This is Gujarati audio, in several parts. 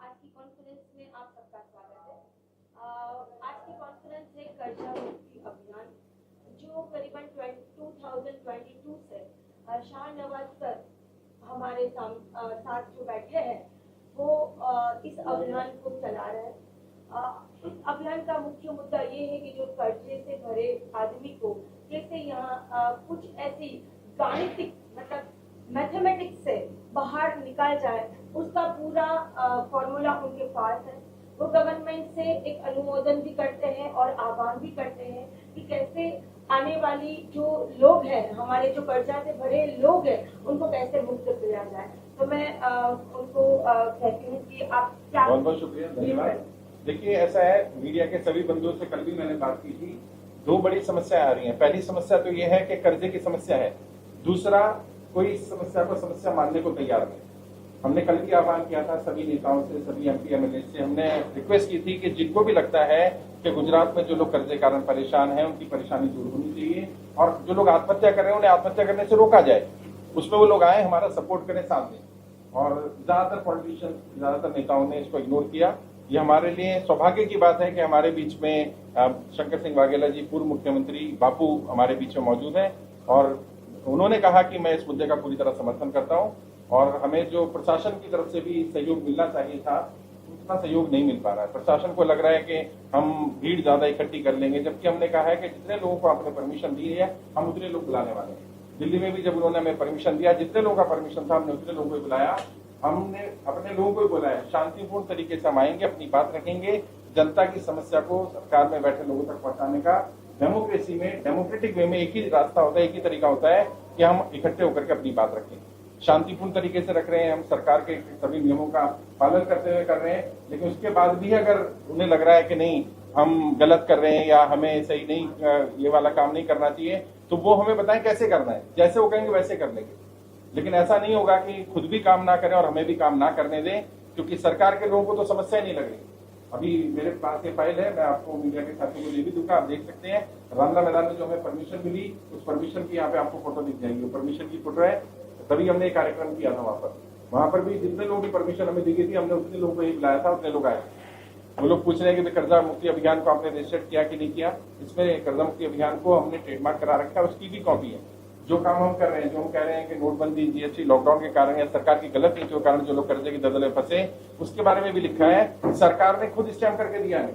आज की कॉन्फ्रेंस में आप सबका स्वागत है। आज की कॉन्फ्रेंस है कर्जा मुक्ति अभियान जो करीबन 2022 से शाह नवाज़ सर हमारे साथ जो बैठे हैं वो अ, इस अभियान को चला रहे हैं। इस अभियान का मुख्य मुद्दा ये है कि जो कर्जे से भरे आदमी को कैसे यहाँ कुछ ऐसी गाणितिक मतलब मैथमेटिक्स से बाहर निकाल जाए उसका पूरा फॉर्मूला उनके पास है। वो गवर्नमेंट से एक अनुमोदन भी करते हैं और आह्वान भी करते हैं कि कैसे आने वाली जो लोग हैं हमारे जो कर्जा से भरे लोग हैं उनको कैसे मुक्त किया जाए। तो मैं अ, उनको अ, कहती हूँ कि आप क्या बहुत बहुत शुक्रिया धन्यवाद। देखिए ऐसा है मीडिया के सभी बंधुओं से कल भी मैंने बात की थी। दो बड़ी समस्याएँ आ रही हैं। पहली समस्या तो ये है कि कर्जे की समस्या है। दूसरा कोई इस समस्या को समस्या मानने को तैयार नहीं। हमने कल भी आह्वान किया था सभी नेताओं से, सभी एमपी एमएलए से। हमने रिक्वेस्ट की थी कि जिनको भी लगता है कि गुजरात में जो लोग कर्जे के कारण परेशान हैं, उनकी परेशानी दूर होनी चाहिए और जो लोग आत्महत्या कर रहे हैं, उन्हें आत्महत्या करने से रोका जाए। उसमें वो लोग आए, हमारा सपोर्ट करें साथ दें और ज़्यादातर पॉलिटिशियन ज़्यादातर नेताओं ने इसको इग्नोर किया। ये हमारे लिए सौभाग्य की बात है कि हमारे बीच में शंकर सिंह वाघेला जी, पूर्व मुख्यमंत्री बापू हमारे बीच में मौजूद हैं। और उन्होंने कहा कि मैं इस मुद्दे का पूरी तरह समर्थन करता हूँ। और हमें जो प्रशासन की तरफ़ से भी सहयोग मिलना चाहिए था, उतना सहयोग नहीं मिल पा रहा है। प्रशासन को लग रहा है कि हम भीड़ ज़्यादा इकट्ठी कर लेंगे, जबकि हमने कहा है कि जितने लोगों को आपने परमिशन दी है, हम उतने लोग बुलाने वाले हैं। दिल्ली में भी जब उन्होंने हमें परमिशन दिया, जितने लोगों का परमिशन था, हमने उतने लोगों को बुलाया। हमने अपने लोगों को बुलाया। शांतिपूर्ण तरीके से हम आएँगे, अपनी बात रखेंगे। जनता की समस्या को सरकार में बैठे लोगों तक पहुँचाने का डेमोक्रेसी में डेमोक्रेटिक वे में एक ही रास्ता होता है, एक ही तरीका होता है कि हम इकट्ठे होकर के अपनी बात रखें। शांतिपूर्ण तरीके से रख रहे हैं, हम सरकार के सभी नियमों का पालन करते हुए कर रहे हैं, लेकिन उसके बाद भी अगर उन्हें लग रहा है कि नहीं, हम गलत कर रहे हैं या हमें सही नहीं ये वाला काम नहीं करना चाहिए तो वो हमें बताएँ कैसे करना है। जैसे वो कहेंगे वैसे कर लेंगे। लेकिन ऐसा नहीं होगा कि खुद भी काम ना करें और हमें भी काम ना करने दें, क्योंकि सरकार के लोगों को तो समस्या नहीं लग रही। अभी मेरे पास ये फ़ाइल है, मैं आपको मीडिया के साथियों को दे भी दूँगा, आप देख सकते हैं। रामला मैदान में जो हमें परमिशन मिली, उस परमिशन की यहाँ पे आपको फ़ोटो दिख जाएगी। परमिशन की फ़ोटो है। तभी हमने एक कार्यक्रम किया था वहाँ पर। वहाँ पर भी जितने लोगों की परमिशन हमें दी गई थी, हमने उतने लोगों को ही बुलाया था, उतने लोग आए। वो लोग पूछ रहे हैं कि कर्जा मुक्ति अभियान को आपने रजिस्टर्ड किया कि नहीं किया? इसमें कर्जा मुक्ति अभियान को हमने ट्रेडमार्क करा रखा है उसकी भी कॉपी है। जो काम हम कर रहे हैं, जो हम कह रहे हैं कि नोटबंदी जीएसटी लॉकडाउन के कारण या सरकार की गलत नीतियों के कारण जो लोग कर्जे की दलदल में फंसे, उसके बारे में भी लिखा है। सरकार ने खुद स्टैम्प करके दिया है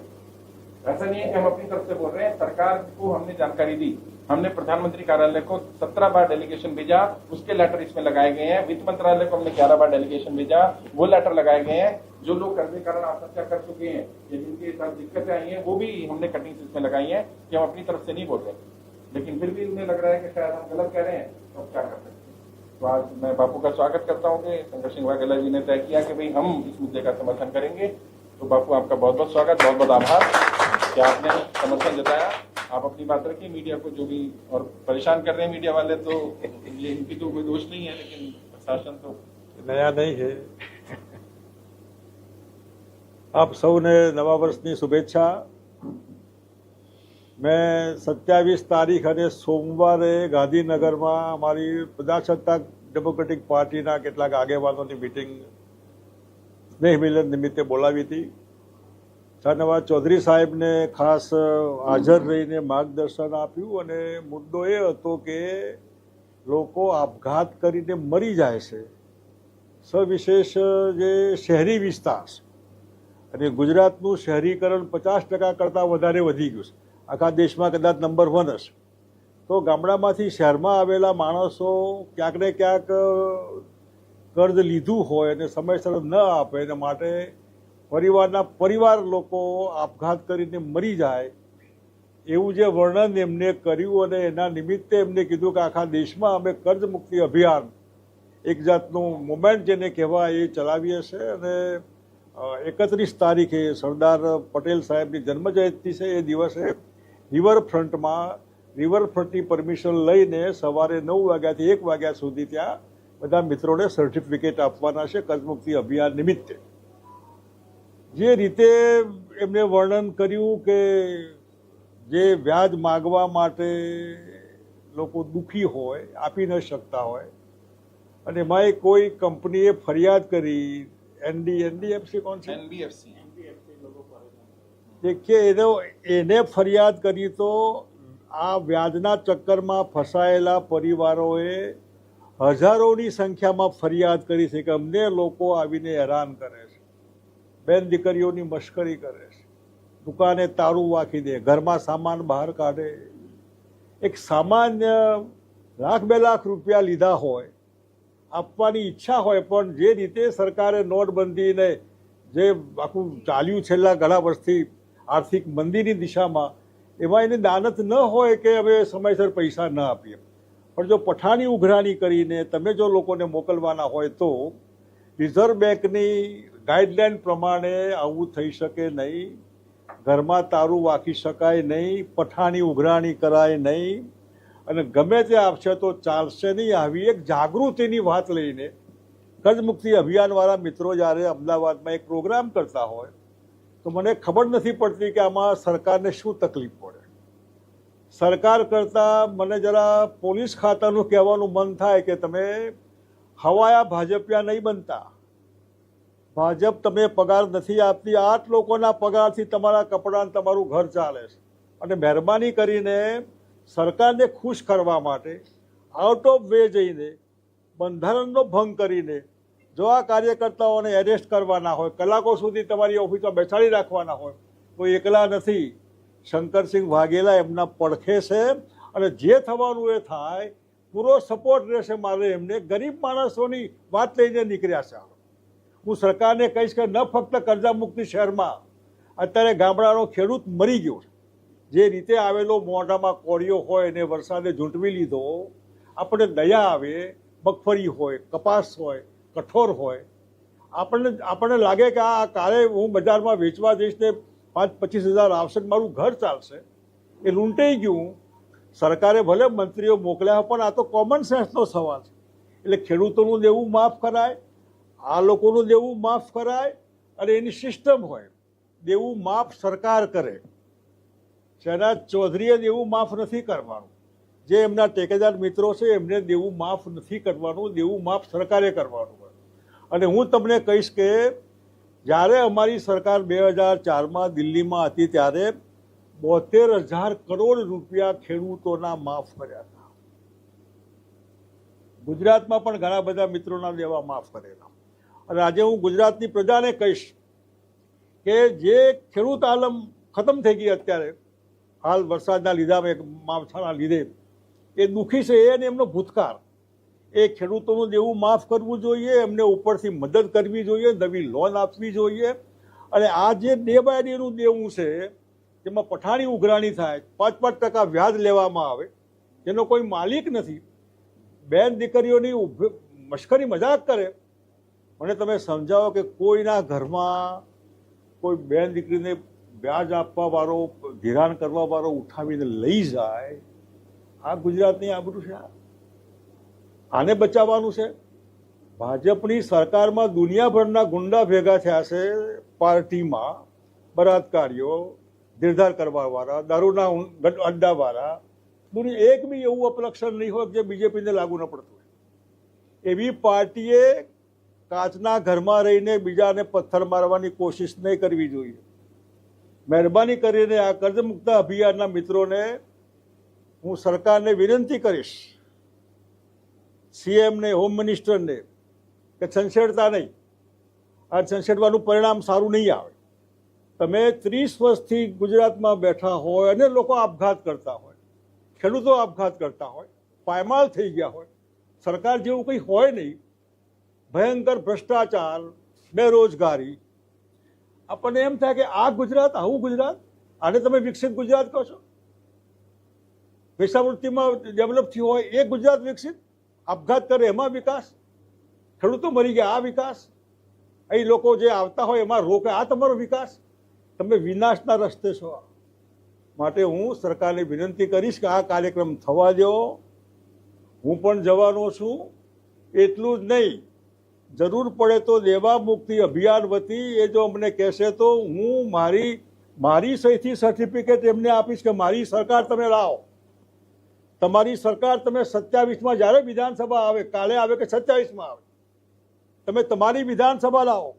ऐसा नहीं है कि हम अपनी तरफ़ से बोल रहे हैं, सरकार को हमने जानकारी दी। हमने प्रधानमंत्री कार्यालय को सत्रह बार डेलीगेशन भेजा, उसके लेटर इसमें लगाए गए हैं। वित्त मंत्रालय को हमने ग्यारह बार डेलीगेशन भेजा, वो लेटर लगाए गए हैं। जो लोग कर्जे के कारण आत्महत्या कर चुके हैं, या जिनके साथ दिक्कतें आई हैं, वो भी हमने कटिंग इसमें लगाई है कि हम अपनी तरफ़ से नहीं बोल रहे। लेकिन फिर भी उन्हें लग रहा है कि शायद हम गलत कह रहे हैं तो क्या कर सकते हैं? तो आज मैं बापू का स्वागत करता हूँ कि शंकर सिंह वाघेला जी ने तय किया कि भाई हम इस मुद्दे का समर्थन करेंगे। तो बापू, आपका बहुत बहुत स्वागत बहुत बहुत आभार कि आपने समर्थन जताया। आप अपनी बात रखिए मीडिया को जो भी और परेशान कर रहे हैं मीडिया वाले तो ये इनकी तो कोई दोष नहीं है लेकिन प्रशासन तो નયા નહીં છે આપ સૌને નવા વર્ષની શુભેચ્છા મેં સત્યાવીસ તારીખ અને સોમવારે ગાંધીનગરમાં અમારી પ્રજાસત્તાક ડેમોક્રેટિક પાર્ટીના કેટલાક આગેવાનોની મિટિંગ સ્નેહ મિલન નિમિત્તે બોલાવી હતી શાહનવાજ ચૌધરી સાહેબને ખાસ હાજર રહીને માર્ગદર્શન આપ્યું અને મુદ્દો એ હતો કે લોકો આપઘાત કરીને મરી જાય છે. સવિશેષ જે શહેરી વિસ્તાર અને ગુજરાતનું શહેરીકરણ પચાસ ટકા કરતાં વધારે વધી ગયું છે. આખા દેશમાં કદાચ નંબર વન હશે. તો ગામડામાંથી શહેરમાં આવેલા માણસો ક્યાંક ને ક્યાંક કર્જ લીધું હોય અને સમયસર ન આપે એના માટે પરિવારના પરિવાર લોકો આપઘાત કરીને મરી જાય, એવું જે વર્ણન એમને કર્યું અને એના નિમિત્તે એમને કીધું કે આખા દેશમાં અમે કર્જ મુક્તિ અભિયાન એક જાતનું મુમેન્ટ જેને કહેવાય એ ચલાવીએ છે અને એકત્રીસ તારીખે સરદાર પટેલ સાહેબની જન્મજયંતિ છે એ દિવસે રિવરફ્રન્ટમાં, રિવરફ્રન્ટની પરમિશન લઈને સવારે નવ વાગ્યાથી એક વાગ્યા સુધી ત્યાં બધા મિત્રોને સર્ટિફિકેટ આપવાના છે કર્જમુક્તિ અભિયાન નિમિત્તે. જે રીતે એમને વર્ણન કર્યું કે જે વ્યાજ માગવા માટે લોકો દુઃખી હોય આપી ન શકતા હોય અને એમાં કોઈ કંપનીએ ફરિયાદ કરી એનડી એનડીએફસી કોણ છે? એનબીએફસી કે એનો એને ફરિયાદ કરી તો આ વ્યાજના ચક્કરમાં ફસાયેલા પરિવારોએ હજારોની સંખ્યામાં ફરિયાદ કરી છે કે અમને લોકો આવીને હેરાન કરે છે. બેન દીકરીઓની મશ્કરી કરે છે. દુકાને તારું વાંખી દે, ઘરમાં સામાન બહાર કાઢે. એક સામાન્ય લાખ બે લાખ રૂપિયા લીધા હોય, આપવાની ઈચ્છા હોય, પણ જે રીતે સરકારે નોટબંધીને જે આખું ચાલ્યું છેલ્લા ઘણા વર્ષથી આર્થિક મંદીની દિશામાં, એમાં એની દાનત ન હોય કે હવે સમયસર પૈસા ન આપીએ. પણ જો પઠાણી ઉઘરાણી કરીને તમે જો લોકોને મોકલવાના હોય તો રિઝર્વ બેંકની ગાઈડલાઈન પ્રમાણે આવું થઈ શકે નહીં. ઘરમાં તારું વાંકી શકાય નહીં, પઠાણી ઉઘરાણી કરાય નહીં. અને ગમે તે આપશે તો ચાલશે નહીં આવી એક જાગૃતિની વાત લઈને કર્જમુક્તિ અભિયાનવાળા મિત્રો જ્યારે અમદાવાદમાં એક પ્રોગ્રામ કરતા હોય, તો મને ખબર નથી પડતી કે આમાં સરકારને શું તકલીફ પડે. સરકાર કરતાં મને જરા પોલીસ ખાતાનું કહેવાનું મન થાય કે તમે હવાયા ભાજપિયા નહીં બનતા. ભાજપ તમે પગાર નથી આપતી. આઠ લોકોના પગારથી તમારા કપડાં તમારું ઘર ચાલે છે. અને મહેરબાની કરીને સરકારને ખુશ કરવા માટે આઉટ ઓફ વે જઈને, બંધારણનો ભંગ કરીને, જો આ કાર્યકર્તાઓને એરેસ્ટ કરવાના હોય, કલાકો સુધી તમારી ઓફિસમાં બેસાડી રાખવાના હોય કોઈ એકલા નથી. શંકરસિંહ વાઘેલા એમના પડખે છે અને જે થવાનું એ થાય, પૂરો સપોર્ટ રહેશે મારે એમને. ગરીબ માણસોની વાત લઈને નીકળ્યા છે હું સરકારને કહીશ કે ન ફક્ત કરજા મુક્તિ શહેરમાં, અત્યારે ગામડાનો ખેડૂત મરી ગયો જે રીતે આવેલો મોઢામાં કોળિયો હોય અને વરસાદે ઝૂંટવી લીધો આપણે દયા આવે, મગફળી હોય, કપાસ હોય, કઠોર હોય. આપણને આપણને લાગે કે આ કાલે હું બજારમાં વેચવા જઈશ ને પાંચ પચીસ હજાર આવશે મારું ઘર ચાલશે. એ લૂંટાઈ ગયું. સરકારે ભલે મંત્રીઓ મોકલ્યા પણ આ તો કોમન સેન્સનો સવાલ છે. એટલે ખેડૂતોનું દેવું માફ કરાય. આ લોકોનું દેવું માફ કરાય અને એની સિસ્ટમ હોય. દેવું માફ સરકાર કરે. શહેનાજ ચૌધરીએ દેવું માફ નથી કરવાનું. જે એમના ટેકેદાર મિત્રો છે, એમને દેવું માફ નથી કરવાનું, દેવું માફ સરકારે કરવાનું હોય. અને હું તમને કહીશ કે જ્યારે અમારી સરકાર બે હજાર ચારમાં દિલ્હીમાં હતી, ત્યારે બોતેર હજાર કરોડ રૂપિયા ખેડૂતોના માફ કર્યા હતા. ગુજરાતમાં પણ ઘણા બધા મિત્રોના દેવા માફ કરેલા. અને આજે હું ગુજરાતની પ્રજાને કહીશ કે જે ખેડૂત આલમ ખતમ થઈ ગઈ અત્યારે, હાલ વરસાદના લીધા માવઠાના લીધે, એ દુઃખી છે એ અને એમનો ભૂતકાળ. એ ખેડૂતોનું દેવું માફ કરવું જોઈએ, એમને ઉપરથી મદદ કરવી જોઈએ, નવી લોન આપવી જોઈએ. અને આ જે ડે બાય ડેનું દેવું છે, જેમાં પઠાણી ઉઘરાણી થાય પાંચ પાંચ ટકા વ્યાજ લેવામાં આવે, જેનો કોઈ માલિક નથી. બેન દીકરીઓની મશ્કરી મજાક કરે મને તમે સમજાવો કે કોઈના ઘરમાં કોઈ બેન દીકરીને વ્યાજ આપવા વાળો ધિરાણ કરવા વાળો ઉઠાવીને લઈ જાય, આ ગુજરાતની આબરૂ છે આને બચાવવાનું છે? ભાજપની સરકારમાં દુનિયાભરના ગુંડા ભેગા થયા છે પાર્ટીમાં બળાત્કારીઓ નિર્ધાર કરવાવાળા, દારૂના અડ્ડાવાળા દુનિયા એક બી એવું અપલક્ષણ નહીં હોય જે બીજેપીને લાગુ ન પડતું હોય. એવી પાર્ટીએ કાચના ઘરમાં રહીને બીજાને પથ્થર મારવાની કોશિશ નહીં કરવી જોઈએ. મહેરબાની કરીને આ કર્જમુક્ત અભિયાનના મિત્રોને હું સરકારને વિનંતી કરીશ, સીએમને, હોમ મિનિસ્ટરને, કે છંછેડતા નહીં. આ છંછેડવાનું પરિણામ સારું નહીં આવે. તમે ત્રીસ વર્ષથી ગુજરાતમાં બેઠા હોય અને લોકો આપઘાત કરતા હોય, ખેડૂતો આપઘાત કરતા હોય, પાયમાલ થઈ ગયા હોય, સરકાર જેવું કંઈ હોય નહીં. ભયંકર ભ્રષ્ટાચાર, બેરોજગારી. આપણને એમ થાય કે આ ગુજરાત, આવું ગુજરાત? આને તમે વિકસિત ગુજરાત કહો છો? વેશાવૃત્તિમાં ડેવલપ થયું હોય એ ગુજરાત વિકસિત? આપઘાત કરે એમાં વિકાસ? ખેડૂતો મરી ગયા, આ વિકાસ? અહીં લોકો જે આવતા હોય એમાં રોકે, આ તમારો વિકાસ? તમે વિનાશના રસ્તે છો. માટે હું સરકારને વિનંતી કરીશ કે આ કાર્યક્રમ થવા દો. હું પણ જવાનો છું. એટલું જ નહીં. જરૂર પડે તો દેવા મુક્તિ અભિયાન વતી એ જો અમને કહેશે તો હું મારી મારી સહીથી સર્ટિફિકેટ એમને આપીશ કે મારી સરકાર તમે લાવો. તમારી સરકાર તમે સત્યાવીસમાં જ્યારે વિધાનસભા આવે, કાલે આવે કે સત્યાવીસમાં આવે, તમે તમારી વિધાનસભા લાવો.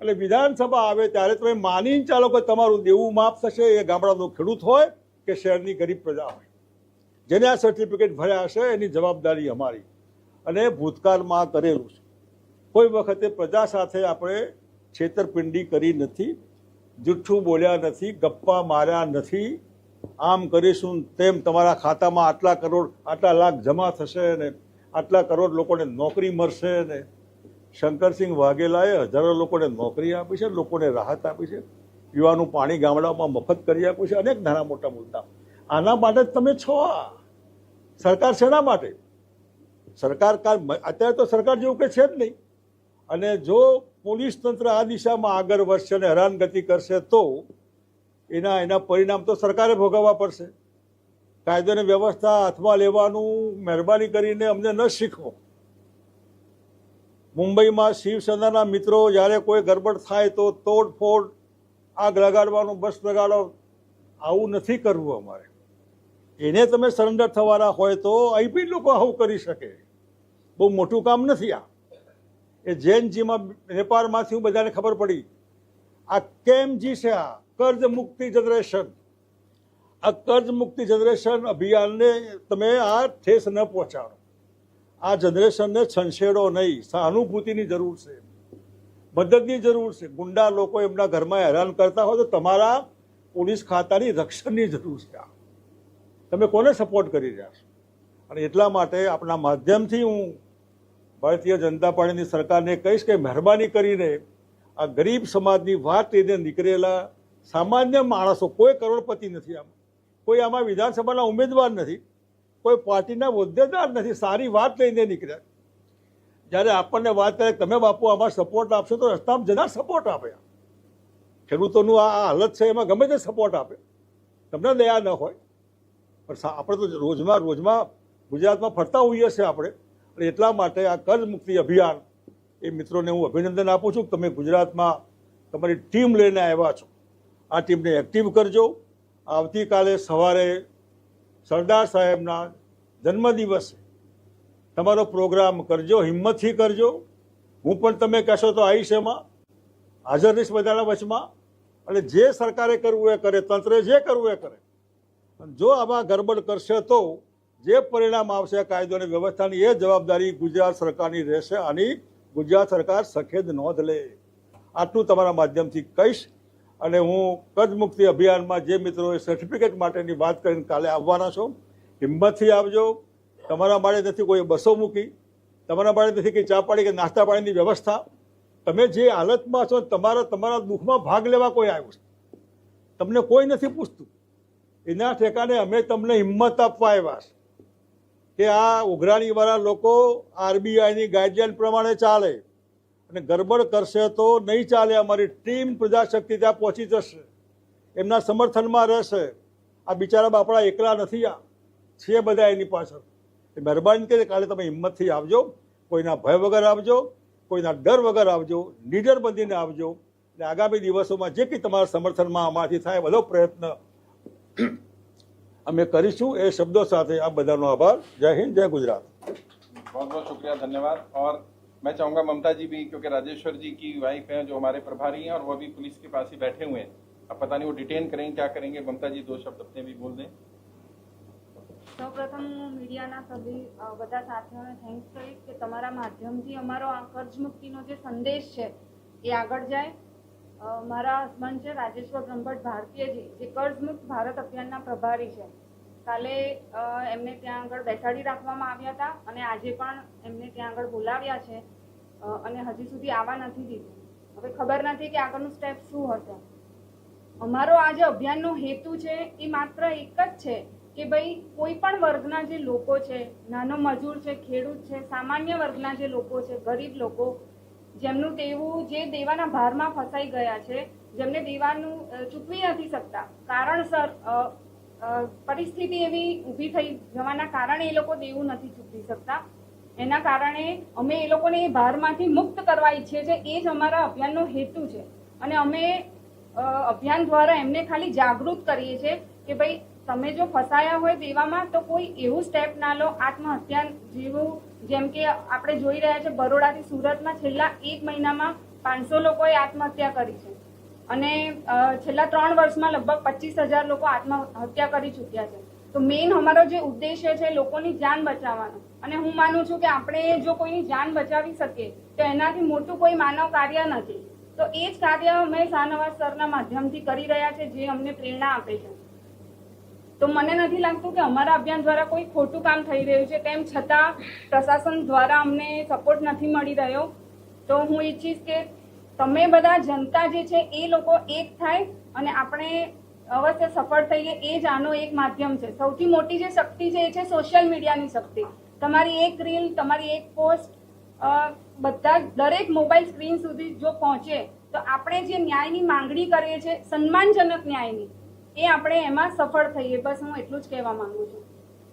એટલે વિધાનસભા આવે ત્યારે તમે માનીને ચાલો કે તમારું દેવું માફ થશે, એ ગામડાનો ખેડૂત હોય કે શહેરની ગરીબ પ્રજા હોય. જેને આ સર્ટિફિકેટ ભર્યા હશે, એની જવાબદારી અમારી. અને ભૂતકાળમાં કરેલું છે. કોઈ વખતે પ્રજા સાથે આપણે છેતરપિંડી કરી નથી, જુઠ્ઠું બોલ્યા નથી, ગપ્પા માર્યા નથી. આમ કરીશું તેમ તમારા ખાતામાં આટલા કરોડ, આટલા લાખ જમા થશે ને આટલા કરોડ લોકોને નોકરી મળશે ને. શંકરસિંહ વાઘેલાએ હજારો લોકોને નોકરી આપી છે, લોકોને રાહત આપી છે. પીવાનું પાણી ગામડાઓમાં મફત કરી આપ્યું છે, અનેક નાના મોટા મુદ્દા આના માટે જ તમે છો સરકાર શેના માટે? સરકાર અત્યારે તો સરકાર જેવું કે છે જ નહીં. અને જો પોલીસ તંત્ર આ દિશામાં આગળ વધશે અને હેરાનગતિ કરશે તો એના એના પરિણામ તો સરકારે ભોગવવા પડશે. કાયદો અને વ્યવસ્થા હાથમાં લેવાનું, મહેરબાની કરીને અમને ન શીખવો. મુંબઈમાં શિવસેનાના મિત્રો જ્યારે કોઈ ગરબડ થાય તો તોડફોડ, આગ લગાડવાનું, બસ લગાડો, આવું નથી કરવું અમારે. એને તમે સરેન્ડર થવાના હોય તો અહીં બી લોકો આવું કરી શકે. બહુ મોટું કામ નથી આ. એ જૈનજીમાં નેપાળમાંથી બધાને ખબર પડી. આ કેમ જી છે આ? કર્જ મુક્તિ જનરેશન. આ કર્જ મુક્તિ જનરેશન અભિયાનને તમે આ ઠેસ ન પહોંચાડો. આ જનરેશનને છંછેડો નહીં. સહાનુભૂતિની જરૂર છે. મદદની જરૂર છે. ગુંડા લોકો એમના ઘરમાં હેરાન કરતા હોય તો તમારા પોલીસ ખાતાની રક્ષણની જરૂર છે આ. તમે કોને સપોર્ટ કરી રહ્યા છો? અને એટલા માટે આપણા માધ્યમથી હું ભારતીય જનતા પાર્ટીની સરકારને કહીશ કે મહેરબાની કરીને આ ગરીબ સમાજની વાત લઈને નીકળેલા સામાન્ય માણસો, કોઈ કરોડપતિ નથી આમાં. કોઈ આમાં વિધાનસભાના ઉમેદવાર નથી, કોઈ પાર્ટીના હોદ્દેદાર નથી, સારી વાત લઈને નીકળ્યા. જ્યારે આપણને વાત કરે, તમે બાપુ આમાં સપોર્ટ આપશો તો રસ્તામાં જનાર સપોર્ટ આપે ખેડૂતોનું આ હાલત છે, એમાં ગમે તે સપોર્ટ આપે. તમને દયા ન હોય. પણ આપણે તો રોજમાં રોજમાં ગુજરાતમાં ફરતા હોઈએ છીએ આપણે. અને એટલા માટે આ કર્જ મુક્તિ અભિયાન એ મિત્રોને હું અભિનંદન આપું છું કે તમે ગુજરાતમાં તમારી ટીમ લઈને આવ્યા છો. આ ટીમને એક્ટિવ કરજો. આવતીકાલે સવારે સરદાર સાહેબના જન્મદિવસે તમારો પ્રોગ્રામ કરજો, હિંમતથી કરજો. હું પણ તમે કહેશો તો આવીશ એમાં. હાજર રહીશ બધાના વચમાં. અને જે સરકારે કરવું એ કરે, તંત્રે જે કરવું એ કરે. જો આવા ગરબડ કરશે તો જે પરિણામ આવશે કાયદો અને વ્યવસ્થાની એ જવાબદારી ગુજરાત સરકારની રહેશે આની ગુજરાત સરકાર સખેદ નોંધ લે. આટલું તમારા માધ્યમથી કહીશ અને હું કદમુક્તિ અભિયાનમાં જે મિત્રોએ સર્ટિફિકેટ માટેની વાત કરીને કાલે આવવાના છો, હિંમતથી આવજો. તમારા માટે નથી કોઈ બસો મૂકી. તમારા માટે નથી કે ચા પાણી કે નાસ્તા પાણીની વ્યવસ્થા. તમે જે હાલતમાં છો, તમારા તમારા દુઃખમાં ભાગ લેવા કોઈ આવ્યું છે? તમને કોઈ નથી પૂછતું. એના ઠેકાને અમે તમને હિંમત આપવા આવ્યા છે. કે આ ઉઘરાણીવાળા લોકો આરબીઆઈની ગાઈડલાઈન પ્રમાણે ચાલે. અને ગરબડ કરશે તો નહીં ચાલે, અમારી ટીમ પ્રજાશક્તિ ત્યાં પહોંચી જશે. એમના સમર્થનમાં રહેશે. આ બિચારા બાપડા એકલા નથી આ. છે બધા એની પાછળ. મહેરબાની કરી કાલે તમે હિંમતથી આવજો. કોઈના ભય વગર આવજો. કોઈના ડર વગર આવજો. નીડર બંધીને આવજો. અને આગામી દિવસોમાં જે કંઈ તમારા સમર્થનમાં અમારાથી થાય બધો પ્રયત્ન અમે કરીશું એ શબ્દો સાથે આ બધાનો આભાર જય હિન્દ જય ગુજરાત बहुत बहुत शुक्रिया धन्यवाद और मैं चाहूंगा ममता जी भी क्योंकि राजेश्वर जी की वाइफ हैं जो हमारे प्रभारी हैं और वो भी पुलिस के पास ही बैठे हुए हैं अब पता नहीं वो डिटेन करेंगे क्या करेंगे ममता जी दो शब्द अपने भी बोल दें સૌપ્રથમ હું મીડિયાના સભી અ, બધા સાથીઓને થેન્ક્સ કરીશ કે તમારા માધ્યમથી અમારો આ કર્જ મુક્તિનો જે સંદેશ છે એ આગળ જાય અ, મારા હસબન્ડ છે, રાજેશ્વર બ્રહ્મભટ્ટ ભારતીયજી જે કર્જમુક્ત ભારત અભિયાનના પ્રભારી છે. કાલે એમને ત્યાં આગળ બેસાડી રાખવામાં આવ્યા હતા અને આજે પણ એમને ત્યાં આગળ બોલાવ્યા છે અને હજી સુધી આવવા નથી દીધું. હવે ખબર નથી કે આગળનું સ્ટેપ શું હશે. અમારો આ જે અભિયાનનો હેતુ છે એ માત્ર એક જ છે કે ભાઈ કોઈ પણ વર્ગના જે લોકો છે, નાનો મજૂર છે, ખેડૂત છે, સામાન્ય વર્ગના જે લોકો છે, ગરીબ લોકો જેમનું દેવું જે દેવાના ભારમાં ફસાઈ ગયા છે, જેમને દેવાનું ચૂકવી નથી શકતા. કારણસર પરિસ્થિતિ એવી ઊભી થઈ જવાના કારણે એ લોકો દેવું નથી ચૂકવી શકતા. એના કારણે અમે એ લોકોને એ ભારમાંથી મુક્ત કરવા ઈચ્છીએ છીએ. એ જ અમારા અભિયાનનો હેતુ છે. અને અમે અભિયાન દ્વારા એમને ખાલી જાગૃત કરીએ છીએ કે ભાઈ તમે જો ફસાયા હોય દેવામાં, તો કોઈ એવું સ્ટેપ ના લો. આત્મહત્યા જેવું જેમ કે આપણે જોઈ રહ્યા છે, બરોડાથી સુરતમાં છેલ્લા એક મહિનામાં પાંચસો લોકોએ આત્મહત્યા કરી છે. અને છેલ્લા ત્રણ વર્ષમાં લગભગ પચીસ હજાર લોકો આત્મહત્યા કરી ચૂક્યા છે. તો મેઇન અમારો જે ઉદ્દેશ્ય છે, લોકોની જાન બચાવવાનો. અને હું માનું છું કે આપણે જો કોઈની જાન બચાવી શકીએ, તો એનાથી મોટું કોઈ માનવ કાર્ય નથી. તો એ જ કાર્ય અમે શાહનવાજ સરના માધ્યમથી કરી રહ્યા છે, જે અમને પ્રેરણા આપે છે. તો મને નથી લાગતું કે અમારા અભિયાન દ્વારા કોઈ ખોટું કામ થઈ રહ્યું છે. તેમ છતાં પ્રશાસન દ્વારા અમને સપોર્ટ નથી મળી રહ્યો. તો હું ઈચ્છીશ કે તમે બધા જનતા જે છે એ લોકો એક થાય અને આપણે અવશ્ય સફળ થઈએ એ જ આનો એક માધ્યમ છે. સૌથી મોટી જે શક્તિ છે એ છે સોશિયલ મીડિયાની શક્તિ. તમારી એક રીલ તમારી એક પોસ્ટ બધા દરેક મોબાઈલ સ્ક્રીન સુધી જો પહોંચે તો આપણે જે ન્યાયની માંગણી કરીએ છીએ, સન્માનજનક ન્યાયની એ આપણે એમાં સફળ થઈએ બસ હું એટલું જ કહેવા માંગુ છું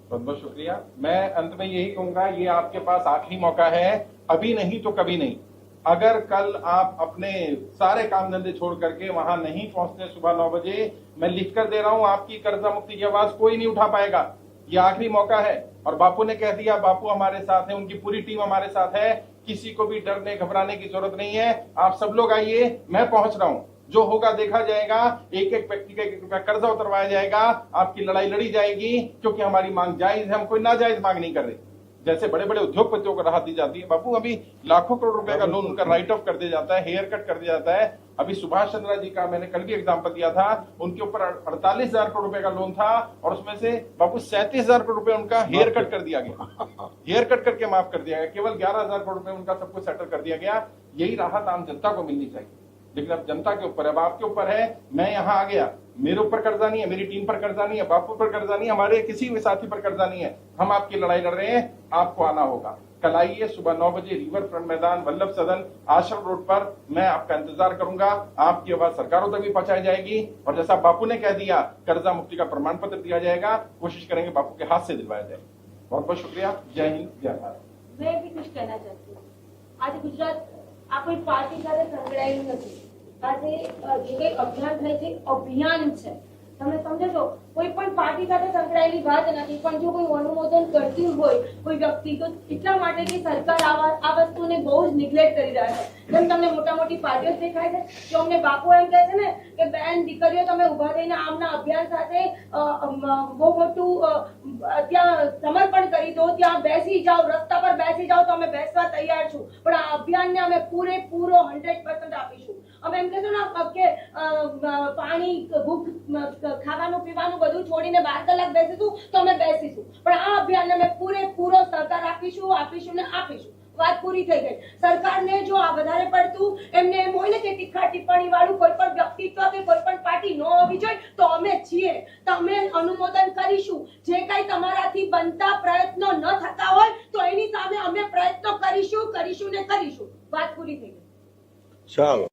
बहुत बहुत शुक्रिया मैं अंत में यही कहूंगा ये आपके पास आखिरी मौका है अभी नहीं तो कभी नहीं अगर कल आप अपने सारे काम धंधे छोड़ करके वहां नहीं पहुंचते सुबह नौ बजे मैं लिख कर दे रहा हूं आपकी कर्जा मुक्ति की आवाज कोई नहीं उठा पाएगा ये आखिरी मौका है और बापू ने कह दिया बापू हमारे साथ है उनकी पूरी टीम हमारे साथ है किसी को भी डरने घबराने की जरूरत नहीं है आप सब लोग आइए मैं पहुंच रहा हूं जो होगा देखा जाएगा एक एक व्यक्ति का एक एक रुपया कर्जा उतरवाया जाएगा आपकी लड़ाई लड़ी जाएगी क्योंकि हमारी मांग जायज़ है हम कोई नाजायज मांग नहीं कर रहे। जैसे बड़े बड़े उद्योगपतियों को राहत दी जाती है बापू अभी लाखों करोड़ रुपए का लोन उनका राइट ऑफ़ कर दिया जाता है हेयर कट कर दिया जाता है। अभी सुभाष चंद्रा जी का मैंने कल भी एग्ज़ाम्पल दिया था उनके ऊपर अड़तालीस हज़ार करोड़ रुपए का लोन था और उसमें से बापू सैंतीस हज़ार करोड़ रुपए उनका हेयर कट कर दिया गया। हेयर कट करके माफ़ कर दिया गया केवल ग्यारह हज़ार करोड़ रुपए उनका सब कुछ सेटल कर दिया गया। यही राहत आम जनता को मिलनी चाहिए। लेकिन अब जनता के ऊपर है अब आपके ऊपर है मैं यहाँ आ गया मेरे ऊपर कर्जा नहीं है मेरी टीम पर कर्जा नहीं है बापू पर कर्जा नहीं है हमारे किसी भी साथी पर कर्जा नहीं है हम आपकी लड़ाई लड़ रहे हैं आपको आना होगा कल आइए सुबह नौ बजे रिवर फ्रंट मैदान वल्लभ सदन आश्रम रोड पर मैं आपका इंतजार करूंगा आपकी आवाज सरकारों तक भी पहुंचाई जाएगी और जैसा बापू ने कह दिया कर्जा मुक्ति का प्रमाण पत्र दिया जाएगा कोशिश करेंगे बापू के हाथ से दिलवाया जाए बहुत बहुत शुक्रिया जय हिंद जय भारत मैं भी कुछ कहना चाहती हूँ આજે ગુજરાત આ કોઈ પાર્ટી સાથે સંકળાયેલું નથી આજે જે કંઈ અભિયાન થાય છે અભિયાન છે. તમે સમજો છો કોઈ પણ પાર્ટી સાથે સંકળાયેલી વાત નથી, પણ જો કોઈ અનુમોદન કરતી હોય, કોઈ વ્યક્તિ, તો એટલા માટે કે સરકાર આ આ વસ્તુને બહુ જ નિગ્લેક્ટ કરી રહ્યા છે. જેમ તમને મોટા મોટી પાર્ટીઓ દેખાય છે, જો અમને બાપુ એમ કહે છે ને, કે બેન, દીકરીઓ, તમે ઊભા થઈને આમના અભિયાન સાથે બહુ મોટું ત્યાં સમર્પણ કરી દો, ત્યાં બેસી જાઓ, રસ્તા પર બેસી જાઓ, તો અમે બેસવા તૈયાર છું. પણ આ અભિયાનને અમે પૂરેપૂરો હંડ્રેડ પર્સન્ટ આપીશું. અમે એમ કહેશું ને કે પાણી, ભૂખ ખાવાનું, પીવાનું બધું છોડીને બાર કલાક બેસીશું તો અમે બેસીશું. પણ આ અભિયાનને અમે પૂરેપૂરો સહકાર આપીશું આપીશું ને આપીશું. વાત પૂરી થઈ ગઈ. સરકારને જો આ વધારે પડતું, એમને એમ હોય ને કે તીખા ટિપ્પણી વાળું કોઈ પણ વ્યક્તિત્વ કે કોઈ પણ પાર્ટી ન હોવી જોઈએ, તો અમે છીએ. તમે અનુમોદન કરીશું. જે કઈ તમારાથી બનતા પ્રયત્નો ન થતા હોય, તો એની સામે અમે પ્રયત્નો કરીશું કરીશું ને કરીશું. વાત પૂરી થઈ ગઈ. ચાલો.